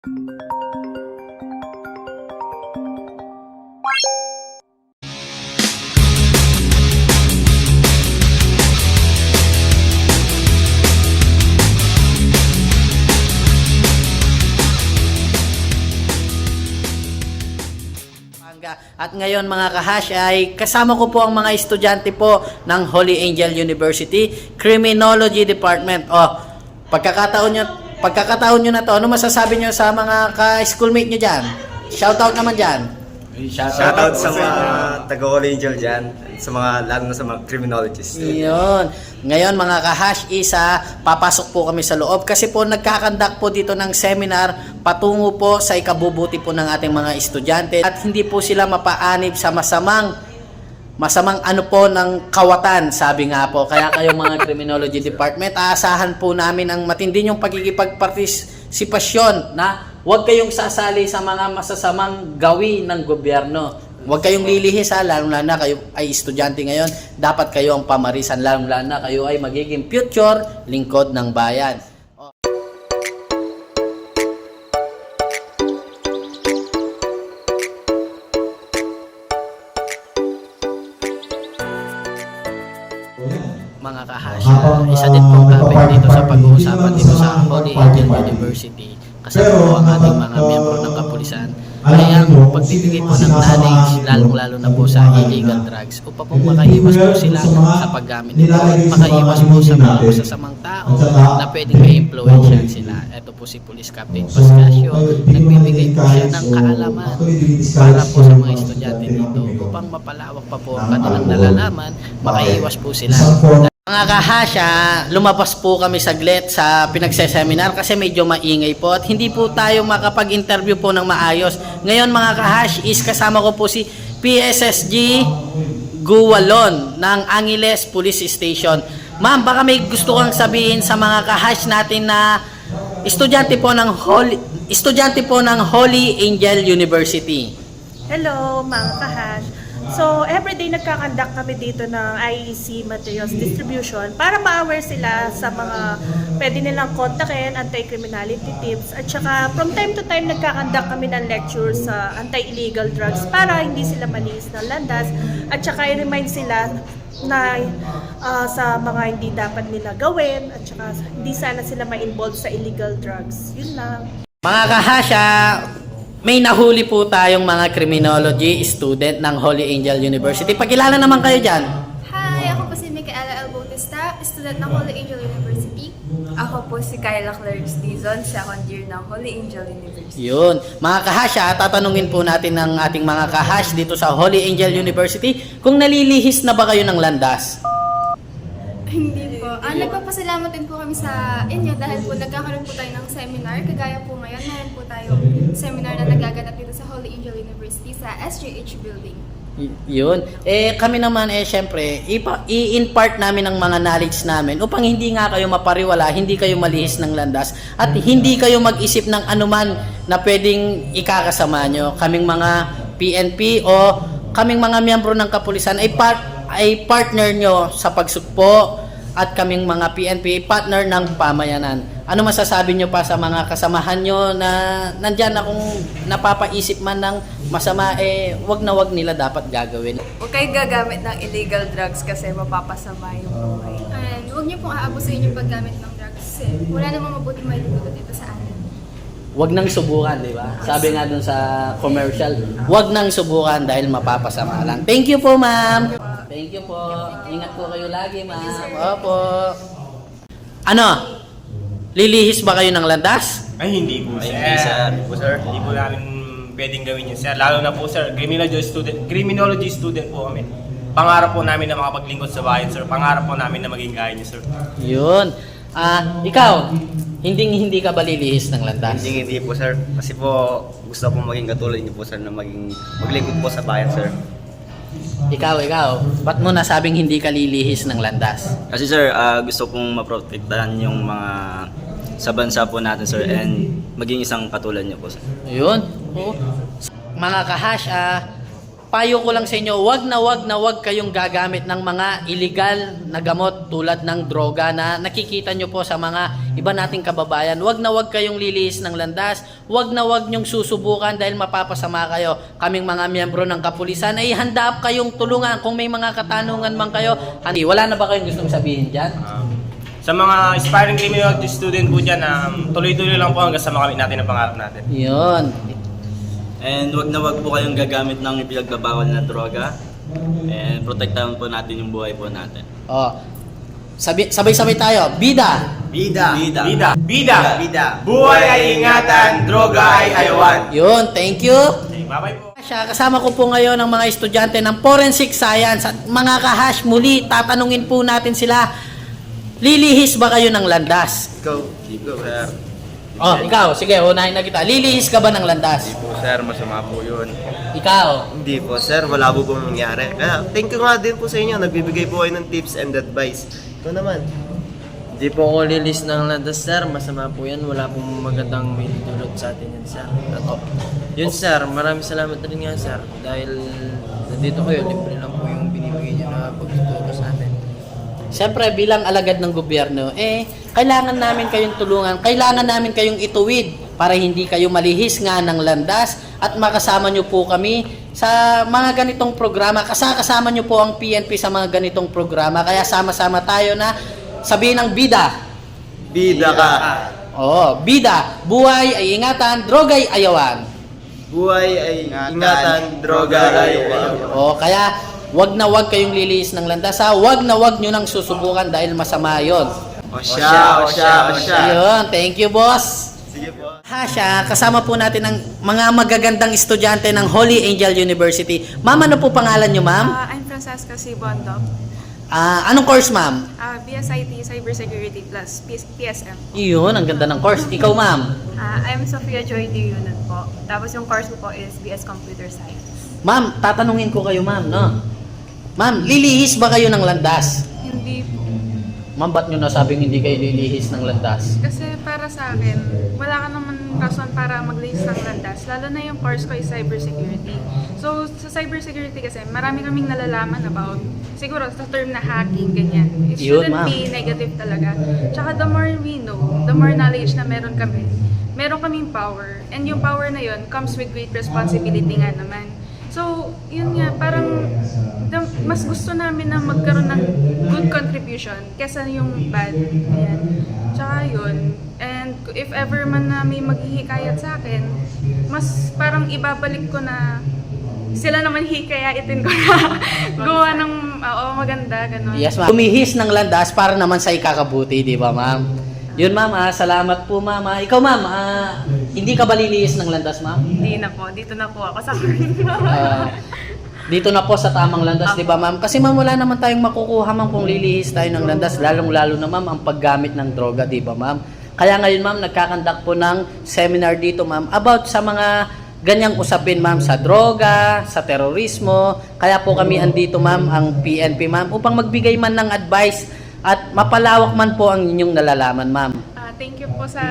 At ngayon mga kahash ay kasama ko po ang mga estudyante po ng Holy Angel University Criminology Department. Oh, pagkakataon nyo, pagkakataon nyo na to, ano masasabi nyo sa mga ka-schoolmate nyo dyan? Shoutout naman dyan. Shoutout sa mga taga-Holy Angel dyan, sa mga, lalo na sa mga criminologists. Yun. Ngayon mga kahash isa, papasok po kami sa loob kasi po nagkakandak po dito ng seminar patungo po sa ikabubuti po ng ating mga estudyante at hindi po sila mapaanib sa masamang masamang ano po ng kawatan, sabi nga po. Kaya kayo mga criminology department, aasahan po namin ang matindi yung pagkikipagpartisipasyon na huwag kayong sasali sa mga masasamang gawin ng gobyerno. Huwag kayong lilihis ha, lalong na kayo ay estudyante ngayon. Dapat kayo ang pamarisan, lalong na kayo ay magiging future lingkod ng bayan. Mga kahash, Habang, isa din pong ah, topic dito sa pag-uusapan dito sa sa Holy Angel. University. Pero, po ang ating mga miyembro ng ah, kapulisan. ay ang pagbibigay po ng knowledge lalong-lalo na po sa illegal drugs. Upang po makaiwas po sila Sa paggamit nito at makaiwas po sa mga masasamang tao na pwedeng ma-influensyan okay. sila. Ito po si Police Captain Pascasio, nagbibigay po siya ng kaalaman para po sa mga estudyante dito. upang mapalawak pa po ang kanilang nalalaman, makaiwas po sila mga kahasya, lumabas po kami saglit sa pinagseseminar kasi medyo maingay po at hindi po tayo makapag-interview po ng maayos. Ngayon mga kahash is kasama ko po si PSSG Guwalon ng Angeles Police Station. Ma'am, baka may gusto kang sabihin sa mga kahash natin na estudyante po ng Holy estudyante po ng Holy Angel University. Hello, mga kahash. So, everyday nagkakandak kami dito ng IEC Materials Distribution para ma-aware sila sa mga pwede nilang kontakin, anti-criminality tips, at saka from time to time nagkakandak kami ng lectures sa anti-illegal drugs para hindi sila malis ng landas at saka i-remind sila na ah, sa mga hindi dapat nila gawin at saka hindi sana sila ma-involve sa illegal drugs. Yun lang. Mga kahasya, may nahuli po tayong mga criminology student ng Holy Angel University. Pakilala naman kayo dyan. Hi! Ako po si Micaela L. Bautista, student ng Holy Angel University. Ako po si Kyla Clerks Dizon, second year ng Holy Angel University. Yun. Mga kahasya, tatanungin po natin ng ating mga kahash dito sa Holy Angel University kung nalilihis na ba kayo ng landas. Hindi Ah, nagpapasalamat din po kami sa inyo dahil po nagkakaroon po tayo ng seminar. Kagaya po ngayon, meron po tayo seminar na nagaganap dito sa Holy Angel University sa SJH Building. Y- yun. Eh, kami naman, eh, syempre, ipa- i-impart namin ang mga knowledge namin upang hindi nga kayo mapariwala, hindi kayo malihis ng landas, at hindi kayo mag-isip ng anuman na pwedeng ikakasama nyo. Kaming mga PNP o kaming mga miyembro ng kapulisan ay, part, ay partner nyo sa pagsugpo at kaming mga PNP partner ng pamayanan. Ano masasabi nyo pa sa mga kasamahan nyo na nandyan na kung napapaisip man ng masama, eh, wag na wag nila dapat gagawin. Huwag kayo gagamit ng illegal drugs kasi mapapasama yung buhay. And huwag niyo pong aabusuhin yung paggamit ng drugs kasi wala namang mabuting may dudulot dito sa atin. Wag nang subukan, di ba? Sabi nga dun sa commercial, wag nang subukan dahil mapapasama lang. Thank you po, ma'am. Thank you po. Ingat po kayo lagi, ma'am. Opo. Ano? Lilihis ba kayo ng landas? Ay, hindi po, sir. hindi, sir. Hindi po, sir. Hindi po namin pwedeng gawin yun, sir. Lalo na po, sir, criminology student, criminology student po kami. Pangarap po namin na makapaglingkod sa bayan, sir. Pangarap po namin na maging gaya niyo, sir. Yun. Ah, ikaw, hindi hindi ka ba lilihis ng landas? Hindi, hindi po sir. Kasi po gusto ko maging katulad niyo po sir na maging maglingkod po sa bayan sir. Ikaw, ikaw, ba't mo nasabing hindi ka lilihis ng landas? Kasi sir, ah, gusto kong maprotektahan yung mga sa bansa po natin sir and maging isang katulad niyo po sir. Ayun. Oo. Mga kahash, ah, payo ko lang sa inyo, wag na wag na wag kayong gagamit ng mga illegal na gamot tulad ng droga na nakikita nyo po sa mga iba nating kababayan. Wag na wag kayong lilihis ng landas. Wag na wag nyong susubukan dahil mapapasama kayo. Kaming mga miyembro ng kapulisan ay handa kayong tulungan kung may mga katanungan man kayo. Handi, wala na ba kayong gustong sabihin dyan? Um, sa mga aspiring criminology student po dyan, um, tuloy-tuloy lang po hanggang sa makamit natin ang pangarap natin. Yun. And wag na wag po kayong gagamit ng ipinagbabawal na droga. And protektahan po natin yung buhay po natin. Oh. Sabi, sabay-sabay tayo. Bida. Bida! Bida. Bida! Bida! Bida! Buhay ay ingatan, droga ay ayawan. Yun, thank you. Okay, bye-bye po. Siya, kasama ko po ngayon ang mga estudyante ng Forensic Science at mga kahash muli, tatanungin po natin sila, lilihis ba kayo ng landas? Ikaw, ikaw, sir. Oh, ikaw, sige, unahin na kita. Lilihis ka ba ng landas? po, sir. Masama po yun. Ikaw. Hindi po, sir. Wala po pong nangyari. Kaya, thank you nga din po sa inyo. Nagbibigay po kayo ng tips and advice. Ito naman. Di po ako lilis ng landas, sir. Masama po yan. Wala pong magandang may dulot sa atin yan, sir. At, yun, sir. Maraming salamat rin nga, sir. Dahil nandito kayo, libre lang po yung binibigay niyo na pagtuturo sa atin. Siyempre, bilang alagad ng gobyerno, eh, kailangan namin kayong tulungan, kailangan namin kayong ituwid para hindi kayo malihis nga ng landas at makasama nyo po kami sa mga ganitong programa. Kasama nyo po ang PNP sa mga ganitong programa. Kaya sama-sama tayo na sabihin ng bida. Bida ka. Oo, bida. Buhay ay ingatan, droga ay ayawan. Buhay ay ingatan, droga ay Oo, kaya wag na wag kayong lilihis ng landas ha. Wag na wag nyo nang susubukan dahil masama yon. O siya, o siya, o siya. Ayun, thank you boss. Sige po. Hasha, kasama po natin ang mga magagandang estudyante ng Holy Angel University. Ma'am, ano po pangalan nyo, ma'am? Uh, I'm Francesca C. Bondo, Ah, anong course, ma'am? uh, BSIT Cybersecurity Plus, PS- PSM. Iyon, ang ganda ng course. Ikaw, ma'am. Uh, I'm Sofia Joy Diunan po. Tapos yung course ko po is BS Computer Science. Ma'am, tatanungin ko kayo, ma'am, no? Ma'am, lilihis ba kayo ng landas? Hindi po. Ma'am, ba't nyo nasabing hindi kayo lilihis ng landas? Kasi para sa akin, wala ka naman rason para mag-list ng landas. Lalo na yung course ko is cybersecurity. So, sa cybersecurity kasi, marami kaming nalalaman about, siguro sa term na hacking, ganyan. It Yun, shouldn't ma'am. be negative talaga. Tsaka the more we know, the more knowledge na meron kami, meron kaming power. And yung power na yun comes with great responsibility nga naman. So, yun nga, parang mas gusto namin na magkaroon ng good contribution kesa yung bad. Ayan. Tsaka yun. And if ever man na may maghihikayat sa akin, mas parang ibabalik ko na sila naman hikayatin ko na gawa ng, oo, maganda, gano'n. Yes, ma'am. Lumihis ng landas para naman sa ikakabuti, di ba, ma'am? Yun, ma'am. Ah, salamat po, ma'am. Ah, ikaw, ma'am, ah, hindi ka ba lilihis ng landas, ma'am? Hindi na po, dito na po ako sa Ah, dito na po sa tamang landas, di ba ma'am? Kasi ma'am, wala naman tayong makukuha ma'am kung lilihis tayo ng landas, lalong-lalo na ma'am ang paggamit ng droga, di ba ma'am? Kaya ngayon ma'am, nagkakandak po ng seminar dito ma'am about sa mga ganyang usapin ma'am sa droga, sa terorismo. Kaya po kami andito ma'am, ang PNP ma'am, upang magbigay man ng advice at mapalawak man po ang inyong nalalaman ma'am. Thank you po sa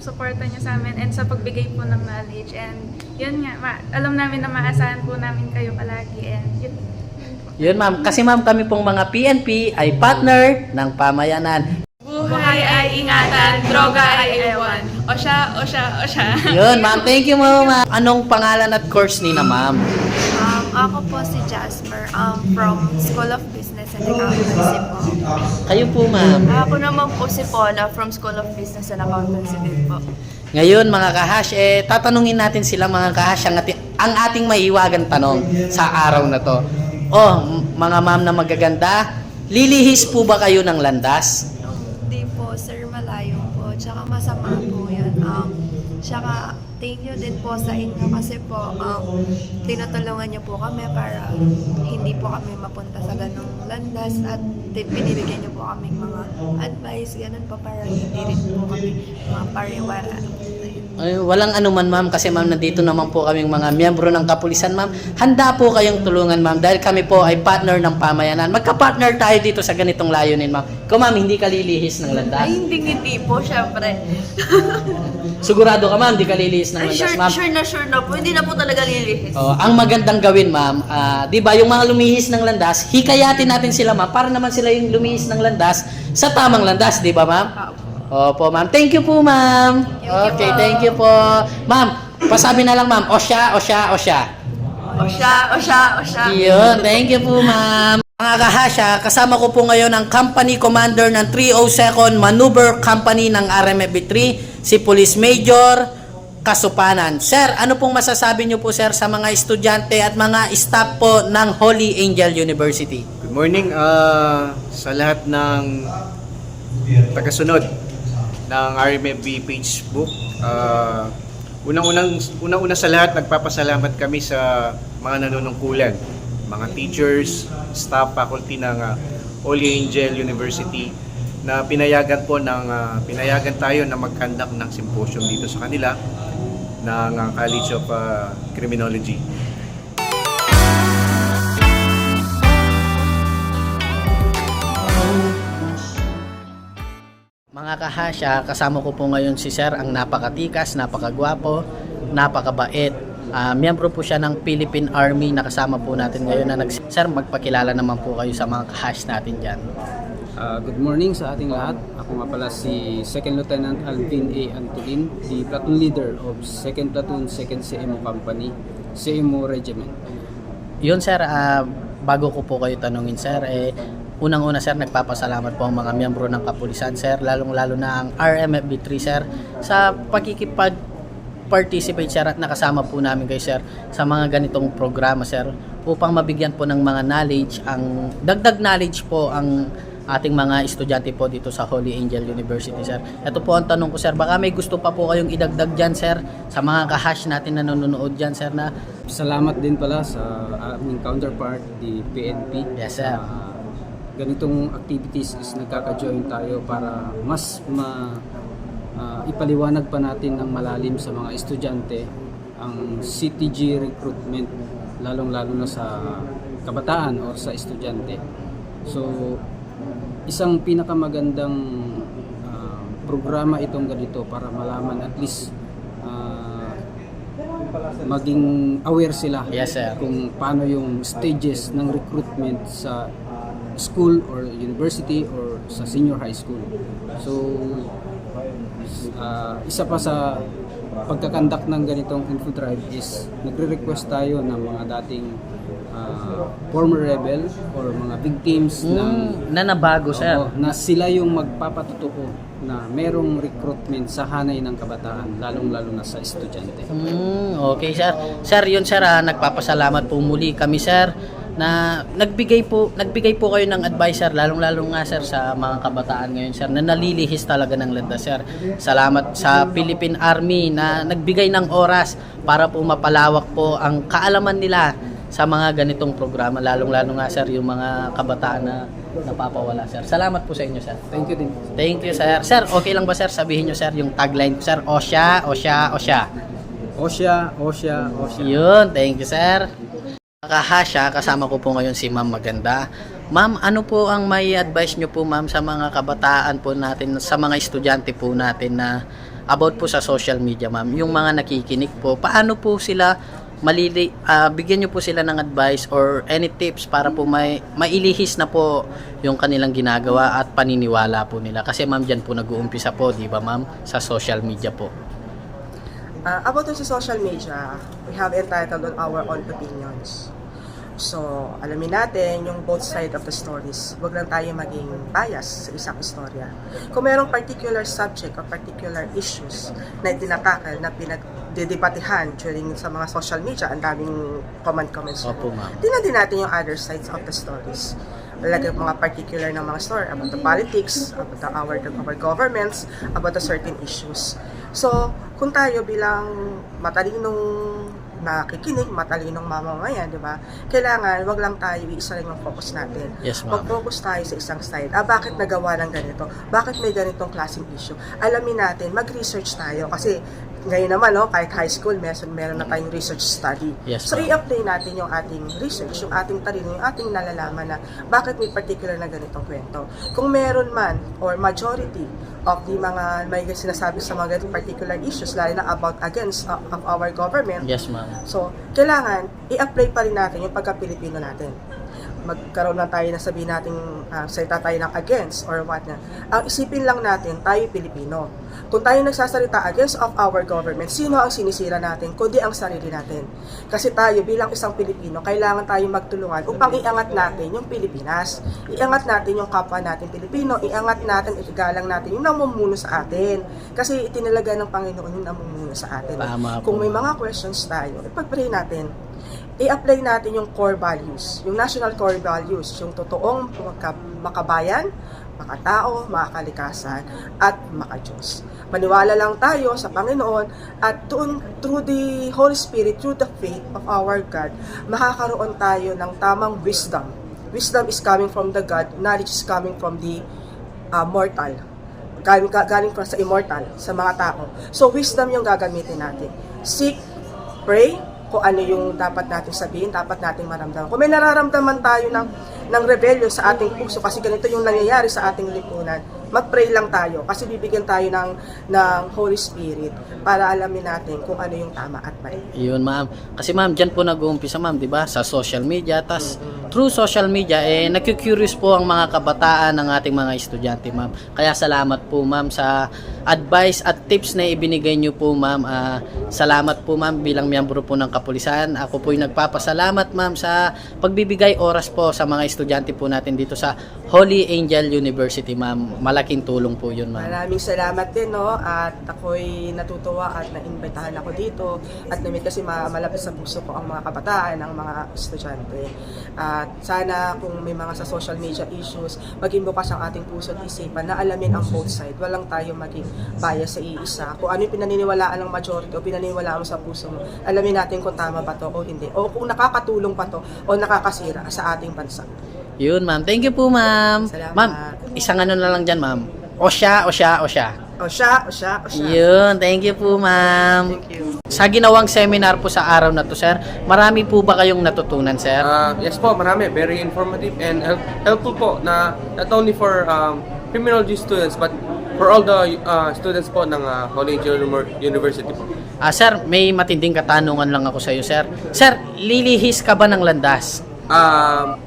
suporta niyo sa amin and sa pagbigay po ng knowledge. And yun nga, ma- alam namin na maasahan po namin kayo palagi. And yun, Yun ma'am, kasi ma'am kami pong mga PNP ay partner ng pamayanan. Buhay ay ingatan, droga ay ewan. O siya, o siya, o siya. Yun, ma'am. Thank you, ma'am. Anong pangalan at course ni na, ma'am? Ako po si Jasper um, from School of Business and Accountancy po. Kayo po, ma'am. Ako naman po si Paula from School of Business and Accountancy din po. Ngayon, mga kahash, eh, tatanungin natin sila, mga kahash, ang, ati- ang ating maiwagang tanong sa araw na to. Oh, mga ma'am na magaganda, lilihis po ba kayo ng landas? Malayo po. Tsaka masama po yan. Um, tsaka, thank you din po sa inyo kasi po, um, tinutulungan niyo po kami para hindi po kami mapunta sa ganong landas at binibigyan niyo po kami mga advice, ganun po para hindi rin po kami. Ayun. Ay, walang anuman ma'am kasi ma'am nandito naman po kaming mga miyembro ng kapulisan ma'am. Handa po kayong tulungan ma'am dahil kami po ay partner ng pamayanan. Magka-partner tayo dito sa ganitong layunin ma'am. Kung ma'am hindi ka lilihis ng landas. Ay, hindi hindi po, syempre. Sigurado ka ma'am hindi ka lilihis ng landas sure, ma'am. sure na sure na po. Hindi na po talaga lilihis. Oh, ang magandang gawin ma'am, ah, 'di ba, yung mga lumihis ng landas, hikayatin natin sila ma'am para naman sila yung lumihis ng landas sa tamang landas, 'di ba ma'am? Opo, ma'am. Thank you po, ma'am. Okay, thank you po. Ma'am, pasabi na lang, ma'am. O siya, o siya, o siya. O siya, o siya, o siya. Yun, thank you po, ma'am. Mga kahasya, kasama ko po ngayon ang company commander ng 302nd Maneuver Company ng RMFB3, si Police Major Kasupanan. Sir, ano pong masasabi niyo po, sir, sa mga estudyante at mga staff po ng Holy Angel University? Good morning ah, sa lahat ng tagasunod ng RMFB Facebook. Ah, unang-unang unang-una sa lahat nagpapasalamat kami sa mga nanunungkulan, mga teachers, staff, faculty ng ah, Holy Angel University na pinayagan po ng ah, pinayagan tayo na mag-conduct ng symposium dito sa kanila ng ah, College of ah, Criminology. Kahasya, kasama ko po ngayon si Sir, ang napakatikas, napakagwapo, napakabait. Ah, miyembro po siya ng Philippine Army, nakasama po natin ngayon na nag Sir, magpakilala naman po kayo sa mga kahash natin dyan. Ah, good morning sa ating lahat. Ako nga pala si Second Lieutenant Alvin A. Antolin, the platoon leader of 2nd Platoon, 2nd CMO Company, CMO Regiment. Yun sir, ah, bago ko po kayo tanungin sir, eh, unang-una sir, nagpapasalamat po ang mga miyembro ng kapulisan sir, lalong-lalo na ang RMFB3 sir, sa pagkikipag participate sir at nakasama po namin kayo sir sa mga ganitong programa sir upang mabigyan po ng mga knowledge ang dagdag knowledge po ang ating mga estudyante po dito sa Holy Angel University sir. Ito po ang tanong ko sir, baka may gusto pa po kayong idagdag dyan sir sa mga kahash natin na nanonood dyan sir na Salamat din pala sa aming counterpart, the PNP. Yes, sir. Ah, ganitong activities is nagkaka-join tayo para mas ma ah, ipaliwanag pa natin ng malalim sa mga estudyante ang CTG recruitment lalong-lalo na sa kabataan o sa estudyante. So, isang pinakamagandang ah, programa itong ganito para malaman at least ah, maging aware sila Yes, sir. kung paano yung stages ng recruitment sa school or university or sa senior high school. So, ah, isa pa sa pagkakandak ng ganitong info drive is nagre-request tayo ng mga dating ah, former rebel or mga victims ng Mm, na nabago sir. Oo, na sila yung magpapatutuo na merong recruitment sa hanay ng kabataan, lalong-lalo na sa estudyante. Mm, okay sir. Sir, yun sir, ah, nagpapasalamat po muli kami sir na nagbigay po nagbigay po kayo ng advice sir lalong-lalo nga sir sa mga kabataan ngayon sir na nalilihis talaga ng landas sir. Salamat sa Philippine Army na nagbigay ng oras para po mapalawak po ang kaalaman nila sa mga ganitong programa lalong-lalo nga sir yung mga kabataan na napapawala sir. Salamat po sa inyo sir. Thank you din. Thank you sir. Sir, okay lang ba sir sabihin nyo sir yung tagline sir? O siya, o siya, o siya. Osya, Osya, Osya. Yun, thank you sir. Kahasya, kasama ko po ngayon si Ma'am Maganda. Ma'am, ano po ang may advice nyo po ma'am sa mga kabataan po natin, sa mga estudyante po natin na about po sa social media ma'am, yung mga nakikinig po, paano po sila malili, ah, bigyan nyo po sila ng advice or any tips para po may mailihis na po yung kanilang ginagawa at paniniwala po nila. Kasi ma'am, dyan po nag-uumpisa po, di ba ma'am, sa social media po. Uh, about dun sa social media, we have entitled on our own opinions. So, alamin natin yung both side of the stories. Huwag lang tayo maging bias sa isang istorya. Kung merong particular subject or particular issues na itinakakal na pinagdidebatehan during sa mga social media, ang daming comment comments. Opo ma'am. Tingnan din natin yung other sides of the stories. Like mga particular ng mga story about the politics, about the, our, our governments, about the certain issues. So, kung tayo bilang matalinong nakikinig, matalinong mamamayan, di ba? Kailangan, wag lang tayo, isa lang yung focus natin. Yes, ma'am. Mag-focus tayo sa isang side. Ah, bakit nagawa ng ganito? Bakit may ganitong klaseng issue? Alamin natin, mag-research tayo kasi ngayon naman, no, kahit high school, meron, meron na tayong research study. Yes, so, i-apply natin yung ating research, yung ating talino, yung ating nalalaman na bakit may particular na ganitong kwento. Kung meron man, or majority of the mga may sinasabi sa mga ganitong particular issues, lalo na about against uh, of our government, Yes, ma'am. So, kailangan i-apply pa rin natin yung pagka-Pilipino natin. Magkaroon lang tayo na sabihin natin, uh, salita tayo ng against or what na. Ang isipin lang natin, tayo Pilipino. Kung tayo nagsasalita against of our government, sino ang sinisira natin, kundi ang sarili natin. Kasi tayo bilang isang Pilipino, kailangan tayo magtulungan upang iangat natin yung Pilipinas. Iangat natin yung kapwa natin Pilipino, iangat natin, igalang natin yung namumuno sa atin. Kasi itinalaga ng Panginoon yung namumuno sa atin. Tama. Kung may mga questions tayo, ipag-pray natin. I-apply natin yung core values, yung national core values, yung totoong makabayan, makatao, makakalikasan, at makajos. Maniwala lang tayo sa Panginoon at through the Holy Spirit, through the faith of our God, makakaroon tayo ng tamang wisdom. Wisdom is coming from the God, knowledge is coming from the uh, mortal galing, ga- galing sa immortal, sa mga tao. So, wisdom yung gagamitin natin. Seek, pray, kung ano yung dapat natin sabihin, dapat nating maramdaman. Kung may nararamdaman tayo ng, ng rebellion sa ating puso, kasi ganito yung nangyayari sa ating lipunan, mag-pray lang tayo kasi bibigyan tayo ng, ng Holy Spirit para alamin natin kung ano yung tama at mali. Yun, ma'am. Kasi ma'am, dyan po nag-uumpisa, ma'am, di ba? Sa social media. Tas, through social media, eh, nagki-curious po ang mga kabataan ng ating mga estudyante, ma'am. Kaya salamat po, ma'am, sa advice at tips na ibinigay niyo po, ma'am. Ah, salamat po, ma'am, bilang miyembro po ng kapulisan. Ako po yung nagpapasalamat, ma'am, sa pagbibigay oras po sa mga estudyante po natin dito sa Holy Angel University, ma'am. Malaking tulong po yun, ma'am. Maraming salamat din, no? At ako'y natutuwa at naimbitahan ako dito. At namit kasi ma- malapit sa puso ko ang mga kabataan, ang mga estudyante. At sana kung may mga sa social media issues, maging bukas ang ating puso at isipan na alamin ang both side. Walang tayo maging bias sa iisa. Kung ano pinaniniwalaan ng majority o pinaniniwalaan mo sa puso mo, alamin natin kung tama ba to o hindi. O kung nakakatulong pa to o nakakasira sa ating bansa. Yun, ma'am. Thank you po, ma'am. Salamat. Ma'am, isang ano na lang dyan, ma'am. O siya, o siya, o siya. O siya, o siya, o siya. Yun, thank you po, ma'am. Thank you. Sa ginawang seminar po sa araw na to, sir, marami po ba kayong natutunan, sir? Ah, yes po, marami. Very informative and help- helpful po na not only for um, criminology students but for all the uh, students po ng uh, Holy Angel Univer- University po. Ah, sir, may matinding katanungan lang ako sa iyo, sir. Sir, lilihis ka ba ng landas? Um,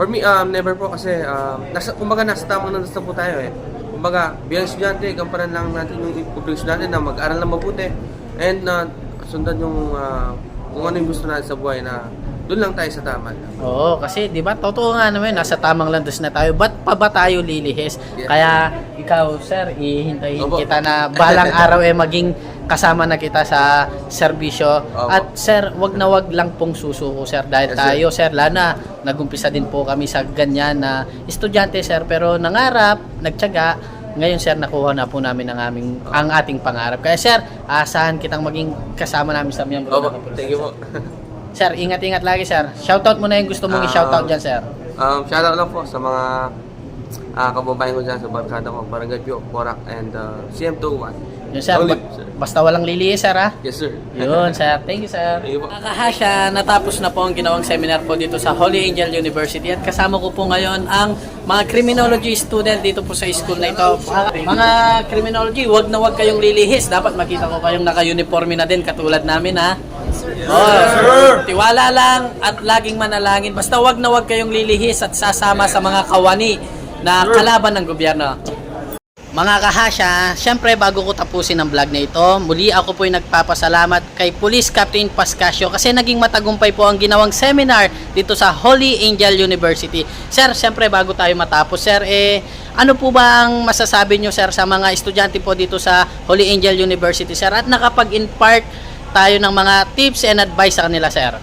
for me, um, never po kasi um, nasa, kumbaga nasa tamang na po tayo eh. Kumbaga, bilang estudyante, gampanan lang natin yung public estudyante na mag-aral na mabuti and uh, sundan yung uh, kung ano yung gusto natin sa buhay na doon lang tayo sa tama. Oo, kasi 'di ba? Totoo nga naman, nasa tamang landas na tayo. Ba't pa ba tayo lilihis? Yeah. Kaya ikaw, sir, ihintayin Opo. kita na balang araw eh maging kasama na kita sa serbisyo. Opo. At sir, wag na wag lang pong susuko, sir, dahil Yes, sir. tayo, sir, lana nagumpisa din po kami sa ganyan na estudyante, sir, pero nangarap, nagtiyaga, ngayon sir nakuha na po namin ang aming ang ating pangarap. Kaya sir, asahan kitang maging kasama namin sa miyembro Opo, ng thank you po. Sir, ingat-ingat lagi, sir. Shoutout mo na yung gusto mong Ah, i-shoutout dyan, sir. Um, shoutout lang po sa mga uh, kababayan ko dyan sa barkada ko, Barangay Pio, Porac, and uh, CM21. Yun, sir. Only, Ba- sir. basta walang lilihis, sir, ha? Yes, sir. Yun, sir. Thank you, sir. Thank you po. Natapos na po ang ginawang seminar po dito sa Holy Angel University at kasama ko po ngayon ang mga criminology student dito po sa school na ito. Mga, criminology, wag na wag kayong lilihis. Dapat makita ko kayong naka-uniforme na din katulad namin, ha? Oh, Tiwala lang at laging manalangin. Basta wag na wag kayong lilihis at sasama sa mga kawani na kalaban ng gobyerno. Mga kahasya, syempre bago ko tapusin ang vlog na ito, muli ako po'y nagpapasalamat kay Police Captain Pascasio kasi naging matagumpay po ang ginawang seminar dito sa Holy Angel University. Sir, syempre bago tayo matapos, sir, eh, ano po ba ang masasabi nyo, sir, sa mga estudyante po dito sa Holy Angel University, sir, at nakapag-impart tayo ng mga tips and advice sa kanila, sir?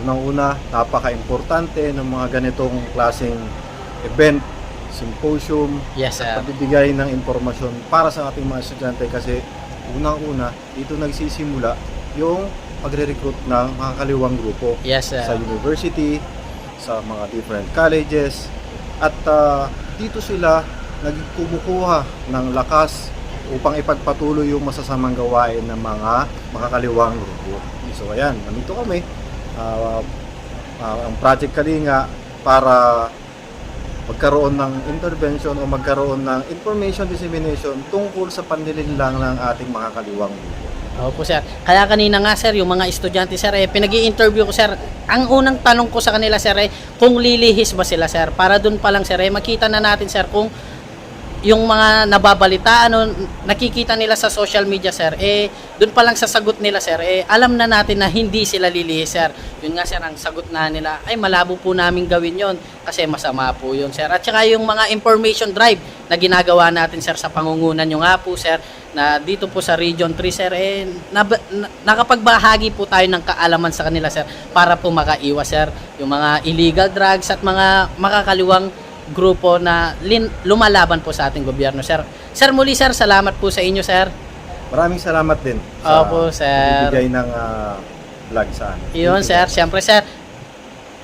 Unang-una, napaka-importante ng mga ganitong klaseng event, symposium, Yes, sir. pagbibigay ng impormasyon para sa ating mga estudyante kasi unang-una, dito nagsisimula yung pagre-recruit ng mga kaliwang grupo Yes, sir. sa university, sa mga different colleges, at ah, dito sila nagkumukuha ng lakas upang ipagpatuloy yung masasamang gawain ng mga makakaliwang grupo. So ayan, nandito kami. Ah, ah, ang Project Kalinga para magkaroon ng intervention o magkaroon ng information dissemination tungkol sa panlilinlang ng ating mga kaliwang grupo. Opo sir. Kaya kanina nga sir, yung mga estudyante sir, eh, pinag interview ko sir. Ang unang tanong ko sa kanila sir, eh, kung lilihis ba sila sir. Para dun pa lang sir, eh, makita na natin sir kung yung mga nababalita, ano, nakikita nila sa social media sir, eh, dun pa lang sa sagot nila sir, eh, alam na natin na hindi sila lilihis sir. Yun nga sir, ang sagot na nila, ay malabo po namin gawin yon kasi masama po yun sir. At saka yung mga information drive na ginagawa natin sir sa pangungunan nyo nga po sir, na dito po sa Region 3 sir, eh, nab- na- nakapagbahagi po tayo ng kaalaman sa kanila sir para po makaiwas sir yung mga illegal drugs at mga makakaliwang grupo na lin- lumalaban po sa ating gobyerno sir. Sir muli sir, salamat po sa inyo sir. Maraming salamat din Opo, sir. pagbibigay ng ah, vlog sa amin. Iyon sir, siyempre sir,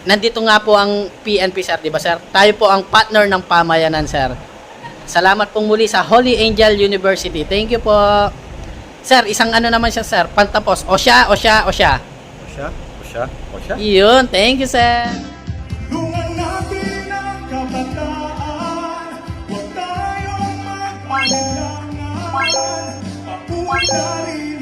nandito nga po ang PNP sir, di ba sir? Tayo po ang partner ng pamayanan sir. Salamat pong muli sa Holy Angel University. Thank you po. Sir, isang ano naman siya sir, pantapos. O siya, o siya, o siya. O siya, o siya, o siya. Iyon, thank you sir. Huwag tayong